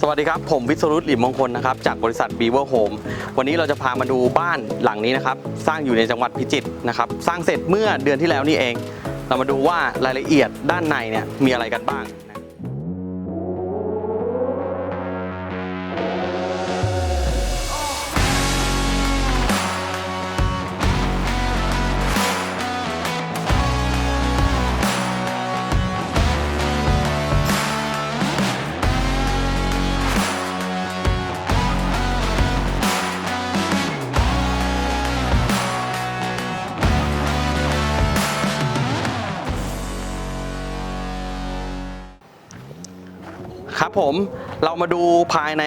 สวัสดีครับ ผมวิศรุตหลิมมงคลนะครับจากบริษัท Beaver Home วันนี้เราจะพามาดูบ้านหลังนี้นะครับสร้างอยู่ในจังหวัดพิจิตรนะครับสร้างเสร็จเมื่อเดือนที่แล้วนี่เอง เรามาดูว่ารายละเอียดด้านในเนี่ยมีอะไรกันบ้าง ผมเรามาดูภายใน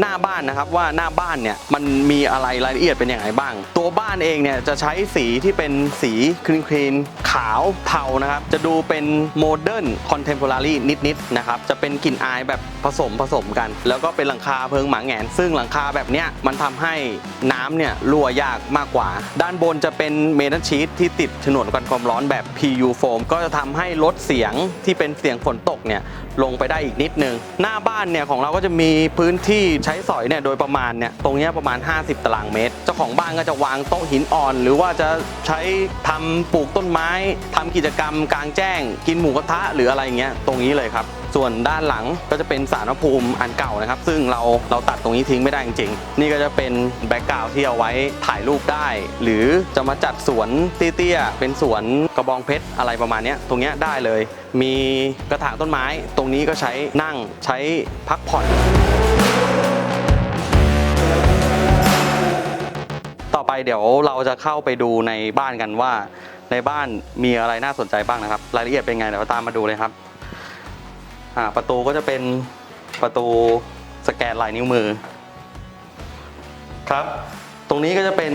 หน้าบ้านนะครับว่าหน้าบ้านเนี่ยมันมีอะไรรายละเอียดเป็นอย่างไรบ้าง ตัวบ้านเองเนี่ยจะใช้สีที่เป็นสีคลีนคลีนขาวเทานะครับ จะดูเป็นโมเดิร์นคอนเทม p o ร a รีนิดๆนะครับจะเป็นกลิ่นอายแบบผสมผสมกัน แล้วก็เป็นหลังคาเพิงหมาแงน ซึ่งหลังคาแบบเนี้ยมันทำให้น้ำเนี่ยรั่วยากมากกว่า ด้านบนจะเป็นเมทัลชีตที่ติดฉนวนกันความร้อนแบบ PU foam ก็จะทำให้ลดเสียงที่เป็นเสียงฝนตกเนี่ยลงไปได้อีกนิดนึง หน้าบ้านเนี่ยของเราก็จะมีพื้นที่ใช้สอยเนี่ยโดยประมาณเนี่ยตรงเนี้ยประมาณ 50 ตารางเมตร เจ้าของบ้านก็จะวางโต๊ะหินอ่อน หรือว่าจะใช้ทำปลูกต้นไม้ทำกิจกรรมกลางแจ้ง กินหมูกระทะหรืออะไรอย่างเงี้ยตรงนี้เลยครับ ส่วนด้านหลังก็จะเป็นสาระภูมิอันเก่านะครับ ซึ่งเราเราตัดตรงนี้ทิ้งไม่ได้จริงๆ นี่ก็จะเป็นแบ็กกราวที่เอาไว้ถ่ายรูปได้ หรือจะมาจัดสวนเตี้ยๆเป็นสวนกระบองเพชรอะไรประมาณนี้ตรงนี้ได้เลย มีกระถางต้นไม้ ตรงนี้ก็ใช้นั่งใช้พักผ่อนต่อไปเดี๋ยวเราจะเข้าไปดูในบ้านกันว่า ในบ้านมีอะไรน่าสนใจบ้างนะครับ รายละเอียดเป็นไงเดี๋ยวตามมาดูเลยครับ อ่าประตูก็จะเป็นประตูสแกนลายนิ้วมือ ครับ ตรงนี้ก็จะเป็น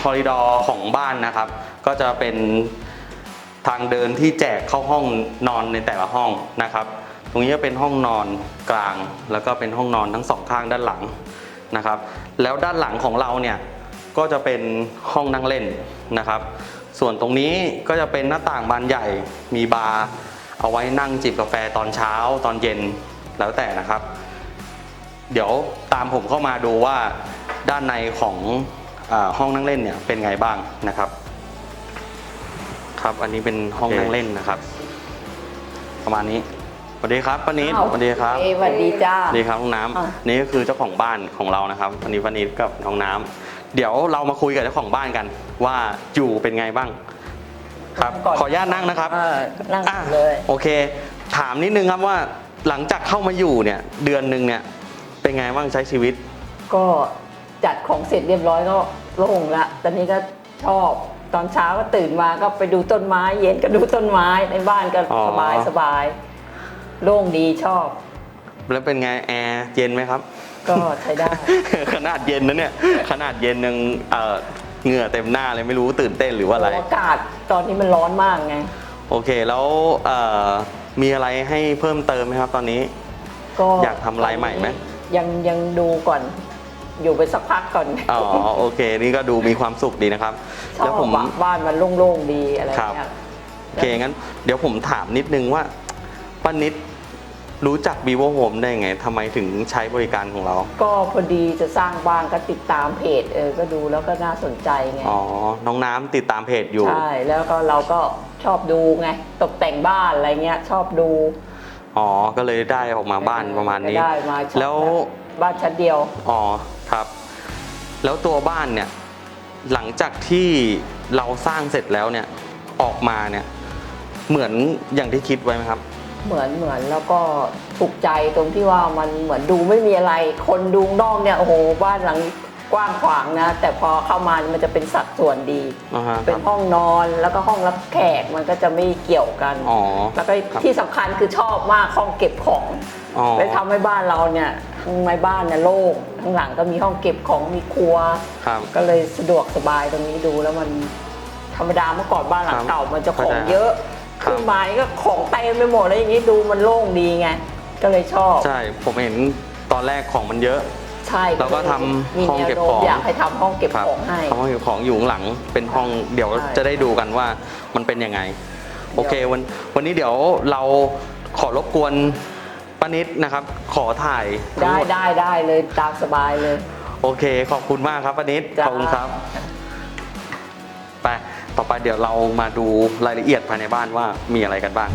คอริดอร์ของบ้านนะครับ ก็จะเป็นทางเดินที่แจกเข้าห้องนอนในแต่ละห้องนะครับ ตรงนี้จะเป็นห้องนอนกลาง แล้วก็เป็นห้องนอนทั้งสองข้างด้านหลังนะครับ แล้วด้านหลังของเราเนี่ยก็จะเป็นห้องนั่งเล่นนะครับ ส่วนตรงนี้ก็จะเป็นหน้าต่างบานใหญ่มีบาร์ เอาไว้นั่งจิบกาแฟตอนเช้าตอนเย็นแล้วแต่นะครับ เดี๋ยวตามผมเข้ามาดูว่าด้านในของอาห้องนั่งเล่นเนี่ยเป็นไงบ้างนะครับ ครับอันนี้เป็นห้องนั่งเล่นนะครับ ประมาณนี้สวัสดีครับป้านิดอ้าวสวัสดีครับเอสวัสดีจ้าสวัสดีครับน้องน้อะำนี่ก็คือเจ้าของบ้านของเรานะครับวันนี้ป้านิดกับน้องน้ำเดี๋ยวเรามาคุยกับเจ้าของบ้านกัน ว่าอยู่เป็นไงบ้าง ครับก่นขออนุญาตนั่งนะครับเออนั่งอะเลย โอเค ถามนิดนึงครับว่าหลังจากเข้ามาอยู่เนี่ยเดือนหนึ่งเนี่ยเป็นไงบ้างใช้ชีวิต ก็จัดของเสร็จเรียบร้อยก็โล่งละ ตอนนี้ก็ชอบ ตอนเช้าก็ตื่นมาก็ไปดูต้นไม้ เย็นก็ดูต้นไม้ ในบ้านก็อ๋อ สบายสบายโล่งดีชอบ แล้วเป็นไงแอร์เย็นไหมครับ ก็ใช้ได้ ขนาดเย็นนะเนี่ยขนาดเย็นยังเอ่อ เหงื่อเต็มหน้าเลยไม่รู้ตื่นเต้นหรือว่าอะไร อากาศตอนนี้มันร้อนมากไง โอเคแล้วเอ่อมีอะไรให้เพิ่มเติมไหมครับตอนนี้ ก็อยากทำอะไรใหม่ไหม ยังยังดูก่อน อยู่ไปสักพักก่อนอ๋อโอเค นี่ก็ดูมีความสุขดีนะครับ ชอบแล้วผม อะบ้านมันโล่งๆดีอะไรครับ เงี้ย โอเคงั้นเดี๋ยวผมถามนิดนึงว่าป้านิด รู้จัก vivo home ได้ไงทำไมถึงใช้บริการของเรา ก็พอดีจะสร้างบ้านก็ติดตามเพจเออก็ดูแล้วก็น่าสนใจไง อ๋อ น้องน้ำติดตามเพจอยู่ ใช่ แล้วก็เราก็ชอบดูไง ตกแต่งบ้านอะไรเงี้ย ชอบดูอ๋อ ก็เลยได้ออกมาบ้านประมาณนี้ก็ได้มาชอบแล้วบบบ้านชั้นเดียว อ๋อ ครับ แล้วตัวบ้านเนี่ย หลังจากที่เราสร้างเสร็จแล้วเนี่ย ออกมาเนี่ย เหมือนอย่างที่คิดไว้ไหมครับ เหมือนเหมือนแล้วก็ถูกใจตรงที่ว่ามันเหมือนดูไม่มีอะไร คนดูนอกเนี่ยโอ้โหบ้านหลังกว้างขวางนะ แต่พอเข้ามามันจะเป็นสัดส่วนดี อ่าฮะเป็นห้องนอนแล้วก็ห้องรับแขกมันก็จะไม่เกี่ยวกัน อ๋อ แล้วก็ครับ ที่สำคัญคือชอบมากห้องเก็บของ อ๋อ เลยทำให้บ้านเราเนี่ยข้างในบ้านเนี่ยโล่งข้างหลังก็มีห้องเก็บของมีครัว ครับ ก็เลยสะดวกสบายตรงนี้ดูแล้วมันธรรมดาเมื่อก่อนบ้านหลัครังบเก่ามันจะของเข้าใจ เยอะครับ ขึ้นมาก็ของเต็มไปหมดแล้วอย่างนี้ดูมันโล่งดีไง ก็เลยชอบ ใช่ผมเห็นตอนแรกของมันเยอะ ใช่เราก็ทำมีห้องแนวเก็บโน้ขมองอยากให้ทำห้องเก็บครับของให้ห้องเก็บของอยู่ข้างหลัง เป็นห้องเดี๋ยวใช่จะได้ดูกันว่ามันเป็นยังไง โอเควันวันนี้เดี๋ยวเราขอรบกวนปป้านิดนะครับ ขอถ่ายทั้งได้หมได้ได้เลยตามสบายเลย โอเคขอบคุณมากครับป้านิดจ้าขอบคุณครับไป ต่อไปเดี๋ยวเรามาดูรายละเอียดภายในบ้านว่ามีอะไรกันบ้าง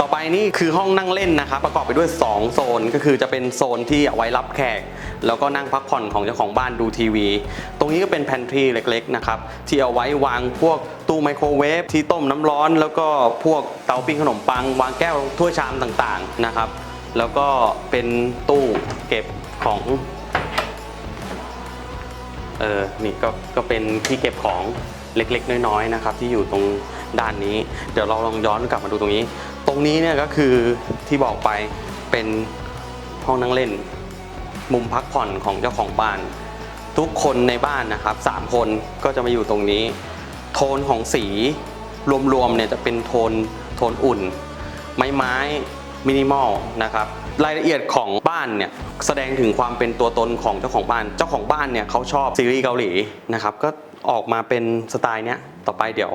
ต่อไปนี่คือห้องนั่งเล่นนะครับประกอบไปด้วย 2 โซนก็คือจะเป็นโซนที่เอาไว้รับแขก แล้วก็นั่งพักผ่อนของเจ้าของบ้านดูทีวี ตรงนี้ก็เป็นแพนทรีเล็กๆนะครับที่เอาไว้วางพวกตู้ไมโครเวฟที่ต้มน้ำร้อน แล้วก็พวกเตาปิ้งขนมปัง วางแก้วถ้วยชามต่างๆนะครับ แล้วก็เป็นตู้เก็บของเออนี่ก็ก็เป็นที่เก็บของ เล็กๆ น้อยๆนะครับที่อยู่ตรงด้านนี้ เดี๋ยวเราลองย้อนกลับมาดูตรงนี้ ตรงนี้เนี่ยก็คือที่บอกไปเป็นห้องนั่งเล่น มุมพักผ่อนของเจ้าของบ้าน ทุกคนในบ้านนะครับสามคนก็จะมาอยู่ตรงนี้ โทนของสีรวมๆเนี่ยจะเป็นโทนโทนอุ่น ไม้ไม้มินิมอลนะครับรายละเอียดของบ้านเนี่ยแสดงถึงความเป็นตัวตนของเจ้าของบ้าน เจ้าของบ้านเนี่ยเขาชอบซีรีส์เกาหลีนะครับก็ ออกมาเป็นสไตล์เนี้ยต่อไปเดี๋ยว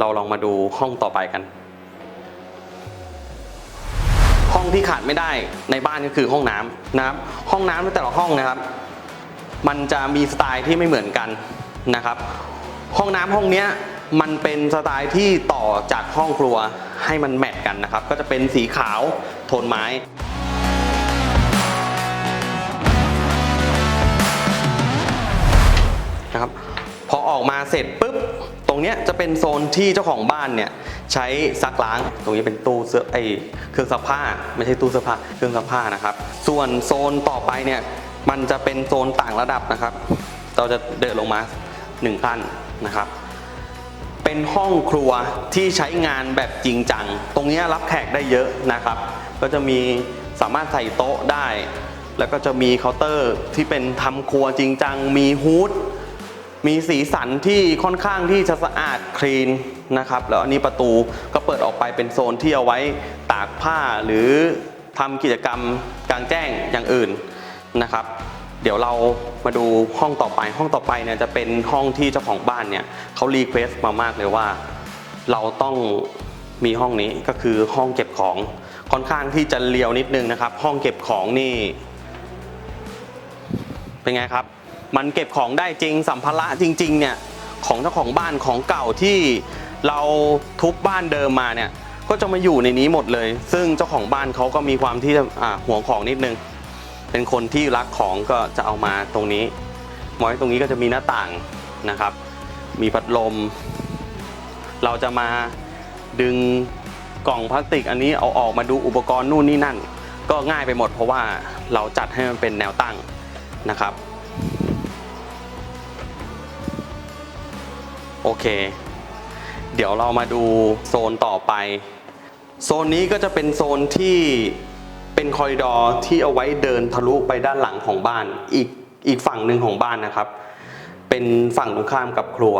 เราลองมาดูห้องต่อไปกัน ห้องที่ขาดไม่ได้ในบ้านก็คือห้องน้ำนะครับ ห้องน้ำในแต่ละห้องนะครับ มันจะมีสไตล์ที่ไม่เหมือนกันนะครับ ห้องน้ำห้องเนี้ยมันเป็นสไตล์ที่ต่อจากห้องครัวให้มันแมทกันนะครับ ก็จะเป็นสีขาวโทนไม้นะครับ ออกมาเสร็จปุ๊บตรงเนี้ยจะเป็นโซนที่เจ้าของบ้านเนี่ยใช้ซักล้าง ตรงนี้เป็นตู้เสื้อไอเครื่องซักผ้า ไม่ใช่ตู้เสื้อผ้าเครื่องซักผ้านะครับ ส่วนโซนต่อไปเนี่ยมันจะเป็นโซนต่างระดับนะครับ เราจะเดินลงมาหนึ่งขั้นนะครับ เป็นห้องครัวที่ใช้งานแบบจริงจัง ตรงนี้รับแขกได้เยอะนะครับ ก็จะมีสามารถใส่โต๊ะได้ แล้วก็จะมีเคาน์เตอร์ที่เป็นทำครัวจริงจัง มีฮูด มีสีสันที่ค่อนข้างที่จะสะอาดคลีนนะครับ แล้วอันนี้ประตูก็เปิดออกไปเป็นโซนที่เอาไว้ตากผ้าหรือทำกิจกรรมกลางแจ้งอย่างอื่นนะครับ เดี๋ยวเรามาดูห้องต่อไปห้องต่อไปเนี่ยจะเป็นห้องที่เจ้าของบ้านเนี่ยเขารีเควสต์มามากเลยว่า เราต้องมีห้องนี้ก็คือห้องเก็บของค่อนข้างที่จะเลียวนิดนึงนะครับ ห้องเก็บของนี่ เป็นไงครับ มันเก็บของได้จริงสัมภาระจริงๆเนี่ยของเจ้าของบ้านของเก่าที่เราทุบบ้านเดิมมาเนี่ยก็จะมาอยู่ในนี้หมดเลย ซึ่งเจ้าของบ้านเขาก็มีความที่จะห่วงของนิดนึง เป็นคนที่รักของก็จะเอามาตรงนี้มอยตรงนี้ก็จะมีหน้าต่างนะครับ มีพัดลม เราจะมาดึงกล่องพลาสติกอันนี้เอาออกมาดูอุปกรณ์นู่นนี่นั่น ก็ง่ายไปหมดเพราะว่าเราจัดให้มันเป็นแนวตั้งนะครับ โอเค เดี๋ยวเรามาดูโซนต่อไป โซนนี้ก็จะเป็นโซนที่เป็นคอริดอร์ที่เอาไว้เดินทะลุไปด้านหลังของบ้าน อีกอีกฝั่งหนึ่งของบ้านนะครับ เป็นฝั่งตรงข้ามกับครัว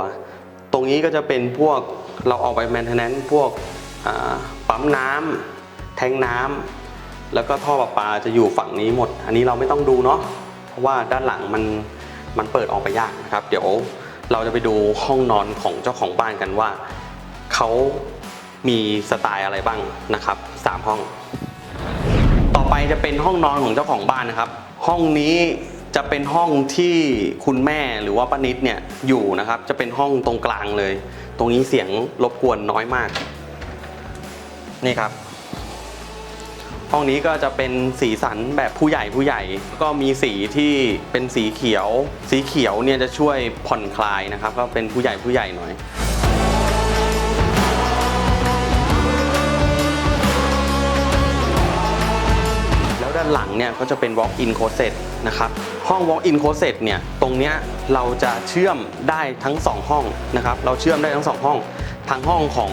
ตรงนี้ก็จะเป็นพวกเราออกไปแมนเทนแนนพวกปั๊มน้ำแทงน้ำแล้วก็ท่อประปาจะอยู่ฝั่งนี้หมด อันนี้เราไม่ต้องดูเนาะเพราะว่าด้านหลังมันมันเปิดออกไปยากนะครับ เดี๋ยว เราจะไปดูห้องนอนของเจ้าของบ้านกันว่าเขามีสไตล์อะไรบ้างนะครับสามห้อง ต่อไปจะเป็นห้องนอนของเจ้าของบ้านนะครับ ห้องนี้จะเป็นห้องที่คุณแม่หรือว่าป้านิดเนี่ยอยู่นะครับ จะเป็นห้องตรงกลางเลย ตรงนี้เสียงรบกวนน้อยมาก นี่ครับ ห้องนี้ก็จะเป็นสีสันแบบผู้ใหญ่ผู้ใหญ่ ก็มีสีที่เป็นสีเขียว สีเขียวเนี่ยจะช่วยผ่อนคลายนะครับ ก็เป็นผู้ใหญ่ผู้ใหญ่หน่อยแล้วด้านหลังเนี่ยก็จะเป็น walk in closet นะครับ ห้อง walk in closet เนี่ยตรงเนี้ยเราจะเชื่อมได้ทั้ง 2 ห้องนะครับ เราเชื่อมได้ทั้ง 2 ห้อง ทั้งห้องของ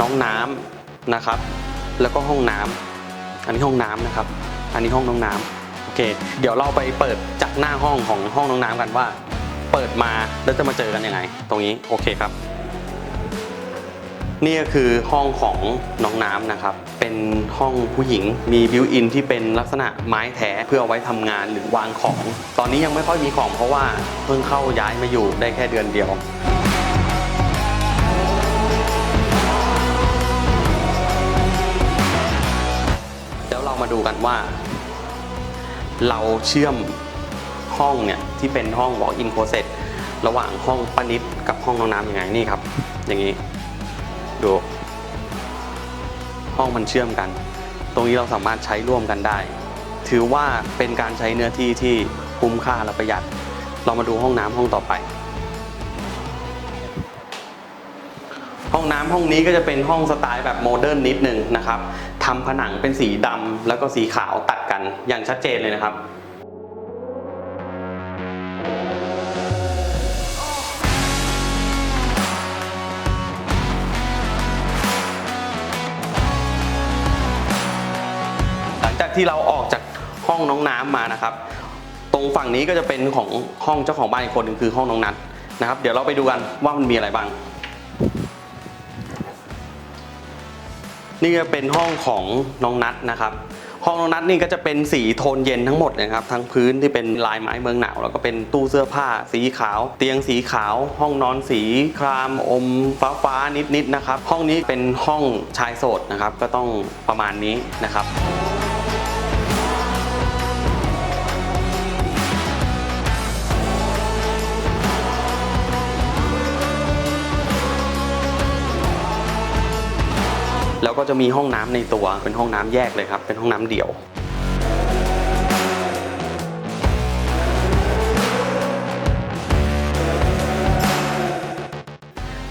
น้องน้ำนะครับ แล้วก็ห้องน้ำ อันนี้ห้องน้ำนะครับ อันนี้ห้องน้องน้ำโอเค เดี๋ยวเราไปเปิดจากหน้าห้องของห้องน้องน้ำกันว่า เปิดมาแล้วจะมาเจอกันยังไง ตรงนี้โอเคครับ นี่ก็คือห้องของน้องน้ำนะครับ เป็นห้องผู้หญิงมีบิวอินที่เป็นลักษณะไม้แท้เพื่อเอาไว้ทำงานหรือวางของ ตอนนี้ยังไม่ค่อยมีของเพราะว่าเพิ่งเข้าย้ายมาอยู่ได้แค่เดือนเดียว มาดูกันว่า เราเชื่อมห้องเนี่ยที่เป็นห้อง walk in closet ระหว่างห้องปนิดกับห้องน้องน้ำยังไงนี่ครับ อย่างนี้ดูห้องมันเชื่อมกัน ตรงนี้เราสามารถใช้ร่วมกันได้ ถือว่าเป็นการใช้เนื้อที่ที่คุ้มค่าและประหยัด เรามาดูห้องน้ำห้องต่อไป ห้องน้ำห้องนี้ก็จะเป็นห้องสไตล์แบบโมเดิร์นนิดนึงนะครับ ทำผนังเป็นสีดำแล้วก็สีขาวตัดกันอย่างชัดเจนเลยนะครับหลังจากที่เราออกจากห้องน้องน้ำมานะครับ ตรงฝั่งนี้ก็จะเป็นของห้องเจ้าของบ้านอีกคนหนึ่งคือห้องน้องนัทนะครับ เดี๋ยวเราไปดูกันว่ามันมีอะไรบ้าง นี่ก็เป็นห้องของน้องนัทนะครับ ห้องน้องนัทนี่ก็จะเป็นสีโทนเย็นทั้งหมดนะครับ ทั้งพื้นที่เป็นลายไม้เมืองหนาว แล้วก็เป็นตู้เสื้อผ้าสีขาว เตียงสีขาว ห้องนอนสีครามอมฟ้าฟ้าๆนิดๆนะครับ ห้องนี้เป็นห้องชายโสดนะครับ ก็ต้องประมาณนี้นะครับ แล้วก็จะมีห้องน้ำในตัวเป็นห้องน้ำแยกเลยครับ เป็นห้องน้ำเดี่ยว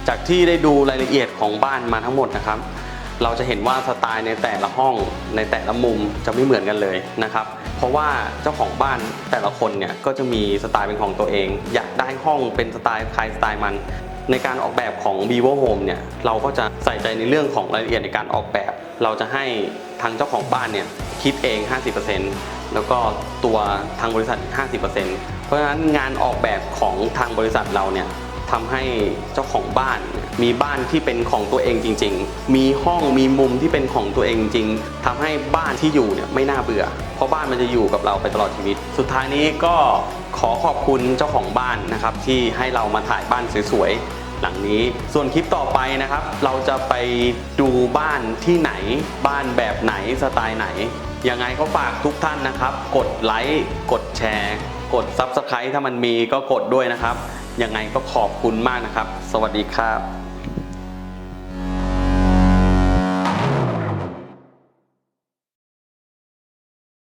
จากที่ได้ดูรายละเอียดของบ้านมาทั้งหมดนะครับ เราจะเห็นว่าสไตล์ในแต่ละห้องในแต่ละมุมจะไม่เหมือนกันเลยนะครับ เพราะว่าเจ้าของบ้านแต่ละคนเนี่ยก็จะมีสไตล์เป็นของตัวเอง อยากได้ห้องเป็นสไตล์ใครสไตล์มัน ในการออกแบบของ vivo home เนี่ยเราก็จะใส่ใจในเรื่องของรายละเอียดในการออกแบบ เราจะให้ทางเจ้าของบ้านเนี่ยคิดเอง 50%แล้วก็ตัวทางบริษัท 50%เพราะฉะนั้นงานออกแบบของทางบริษัทเราเนี่ยทำให้เจ้าของบ้านมีบ้านที่เป็นของตัวเองจริง ๆ มีห้องมีมุมที่เป็นของตัวเองจริงทำให้บ้านที่อยู่เนี่ยไม่น่าเบื่อ เพราะบ้านมันจะอยู่กับเราไปตลอดชีวิต สุดท้ายนี้ก็ขอขอบคุณเจ้าของบ้านนะครับที่ให้เรามาถ่ายบ้านสวยๆ หลังนี้ ส่วนคลิปต่อไปนะครับ เราจะไปดูบ้านที่ไหน บ้านแบบไหนสไตล์ไหน ยังไงก็ฝากทุกท่านนะครับ กดไลค์กดแชร์ กด Subscribe ถ้ามันมีก็กดด้วยนะครับ ยังไงก็ขอบคุณมากนะครับ สวัสดีครับ